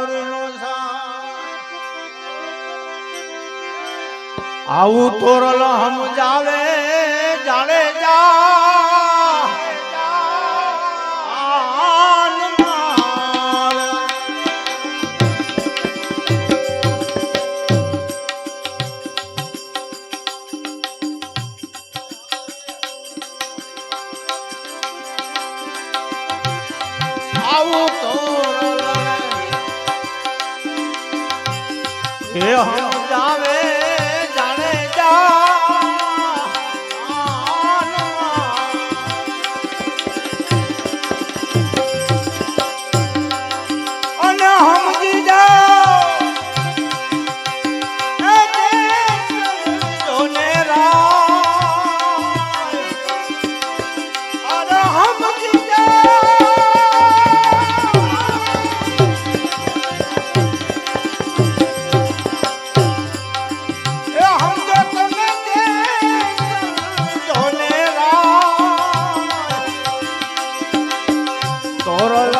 વાવરીનો આવું તોરલ હમ જાવે જાણે જા. તોરલ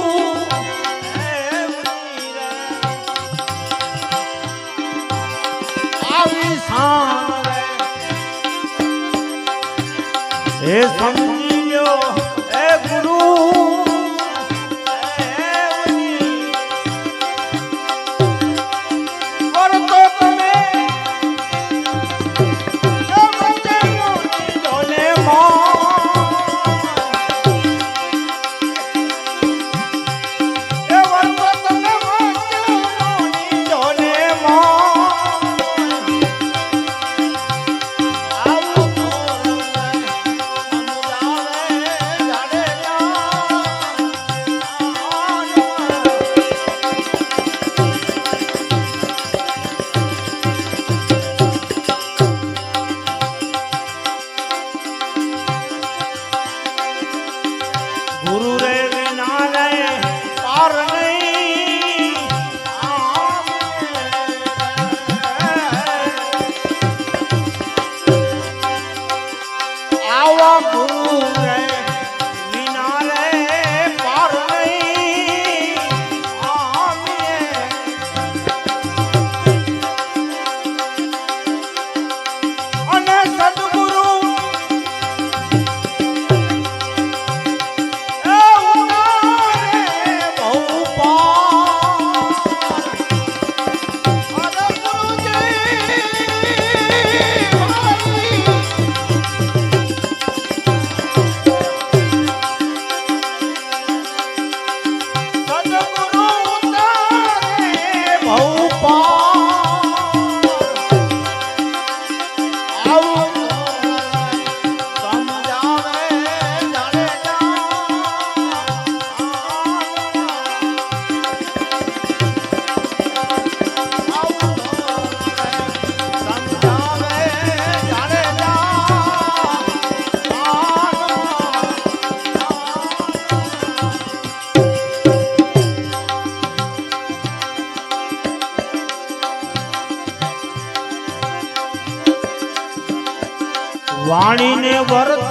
હે સંત વાણીને વર્તન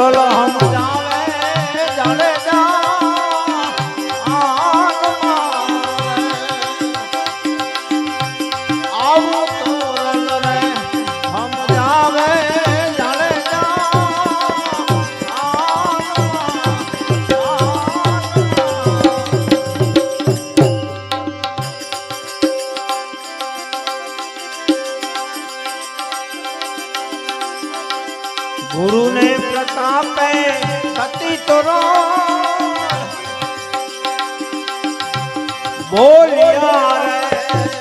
ઓરલ હમ બોલિયા રે